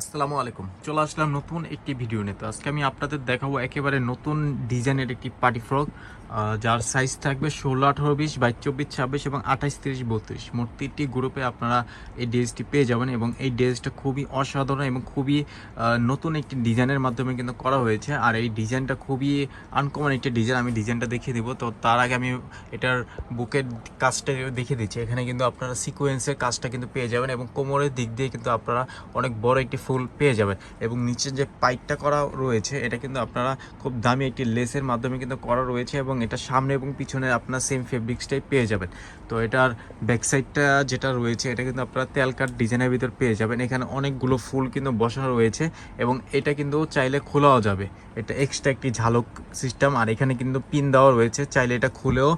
আসসালামু আলাইকুম। চলে আসলাম নতুন একটি ভিডিও নিয়ে। তো আজকে আমি আপনাদের দেখাবো একেবারে নতুন ডিজাইনের একটি পার্টি ফ্রক যার সাইজ থাকবে ষোলো, আঠারো, বিশ বাইশ চব্বিশ, ছাব্বিশ এবং আঠাইশ, তিরিশ, বত্রিশ। মোট তিনটি গ্রুপে আপনারা এই ড্রেসটি পেয়ে যাবেন এবং এই ড্রেসটা খুবই অসাধারণ এবং খুবই নতুন একটি ডিজাইনের মাধ্যমে কিন্তু করা হয়েছে। আর এই ডিজাইনটা খুবই আনকমন একটি ডিজাইন আমি ডিজাইনটা দেখিয়ে দেবো। তো তার আগে আমি এটার বুকের কাজটা দেখিয়ে দিচ্ছি। এখানে কিন্তু আপনারা সিকোয়েন্সের কাজটা কিন্তু পেয়ে যাবেন এবং কোমরের দিক দিয়ে কিন্তু আপনারা অনেক বড় একটি ফুল পেয়ে যাবেন এবং নিচে যে পাইপটা করা রয়েছে, এটা কিন্তু আপনারা খুব দামি একটি লেসের মাধ্যমে কিন্তু করা রয়েছে এবং এটা সামনে এবং পিছনে আপনার সেম ফেব্রিক্সটাই পেয়ে যাবেন। তো এটার ব্যাক সাইডটা যেটা রয়েছে, এটা কিন্তু আপনারা তেল কাট ডিজাইনের ভিতর পেয়ে যাবেন। এখানে অনেকগুলো ফুল কিন্তু বসানো রয়েছে এবং এটা কিন্তু চাইলে খোলাও যাবে। এটা এক্সট্রা একটি ঝালক সিস্টেম আর এখানে কিন্তু পিন দেওয়া রয়েছে। চাইলে এটা খুলেও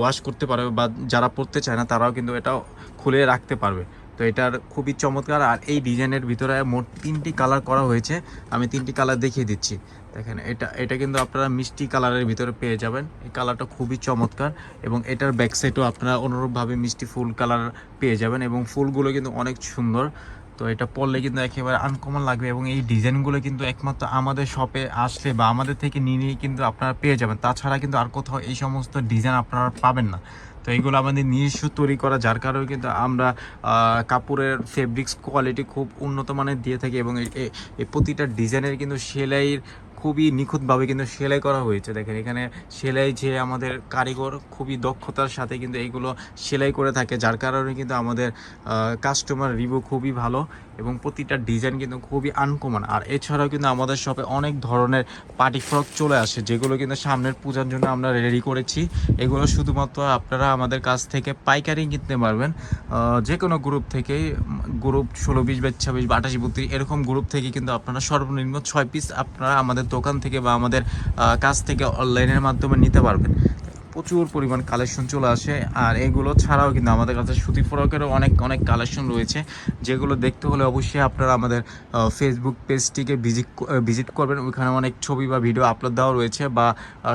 ওয়াশ করতে পারবে বা যারা পড়তে চায় না, তারাও কিন্তু এটা খুলে রাখতে পারবে। তো এটার খুবই চমৎকার। আর এই ডিজাইনের ভিতরে মোট তিনটি কালার করা হয়েছে। আমি তিনটি কালার দেখিয়ে দিচ্ছি। দেখেন, এটা এটা কিন্তু আপনারা মিষ্টি কালারের ভিতরে পেয়ে যাবেন। এই কালারটা খুবই চমৎকার এবং এটার ব্যাক সাইডও আপনারা অনুরূপভাবে মিষ্টি ফুল কালার পেয়ে যাবেন এবং ফুলগুলো কিন্তু অনেক সুন্দর। তো এটা পরলে কিন্তু একেবারে আনকমন লাগবে এবং এই ডিজাইনগুলো কিন্তু একমাত্র আমাদের শপে আসলে বা আমাদের থেকে নিয়ে নিয়ে কিন্তু আপনারা পেয়ে যাবেন। তাছাড়া কিন্তু আর কোথাও এই সমস্ত ডিজাইন আপনারা পাবেন না। তো এইগুলো আমাদের নিজস্ব তৈরি করা, যার কারণে কিন্তু আমরা কাপড়ের ফেব্রিক্স কোয়ালিটি খুব উন্নত মানের দিয়ে থাকি এবং এই প্রতিটা ডিজাইনের কিন্তু সেলাইয়ের খুবই নিখুঁতভাবে কিন্তু সেলাই করা হয়েছে। দেখেন, এখানে সেলাই যে আমাদের কারিগর খুবই দক্ষতার সাথে কিন্তু এইগুলো সেলাই করে থাকে, যার কারণে কিন্তু আমাদের কাস্টমার রিভিউ খুবই ভালো এবং প্রতিটা ডিজাইন কিন্তু খুবই আনকমন আর এছাড়াও কিন্তু আমাদের শপে অনেক ধরনের পার্টি ফ্রক চলে আসে, যেগুলো কিন্তু সামনের পূজার জন্য আমরা রেডি করেছি। এগুলো শুধুমাত্র আপনারা আমাদের কাছ থেকে পাইকারি কিনতে পারবেন। যে কোনো গ্রুপ থেকে গ্রুপ ষোলো বিশ বা ছাব্বিশ বা আঠাশি, বত্রিশ, এরকম গ্রুপ থেকে কিন্তু আপনারা সর্বনিম্ন ছয় পিস আপনারা আমাদের দোকান থেকে বা আমাদের কাছ থেকে অনলাইনের মাধ্যমে নিতে পারবেন। প্রচুর পরিমাণ কালেকশন চলে আসে। আর এগুলো ছাড়াও কিন্তু আমাদের কাছে সুতি ফ্রকেরও অনেক অনেক কালেকশন রয়েছে। যেগুলো দেখতে হলে অবশ্যই আপনারা আমাদের ফেসবুক পেজটিকে ভিজিট ভিজিট করবেন। ওইখানে অনেক ছবি বা ভিডিও আপলোড দেওয়া রয়েছে বা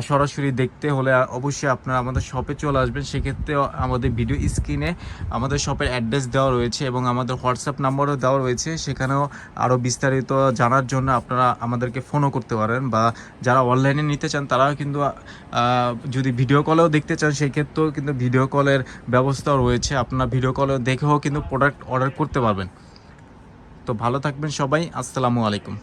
সরাসরি দেখতে হলে অবশ্যই আপনারা আমাদের শপে চলে আসবেন। সেক্ষেত্রেও আমাদের ভিডিও স্ক্রিনে আমাদের শপের অ্যাড্রেস দেওয়া রয়েছে এবং আমাদের হোয়াটসঅ্যাপ নাম্বারও দেওয়া রয়েছে। সেখানেও আরও বিস্তারিত জানার জন্য আপনারা আমাদেরকে ফোনও করতে পারেন বা যারা অনলাইনে নিতে চান, তারাও কিন্তু যদি ভিডিও কলেও দেখতে চান, সেই ক্ষেত্রেও কিন্তু ভিডিও কলের ব্যবস্থাও রয়েছে। আপনার ভিডিও কলেও দেখেও কিন্তু প্রোডাক্ট অর্ডার করতে পারবেন। তো ভালো থাকবেন সবাই, আসসালামু আলাইকুম।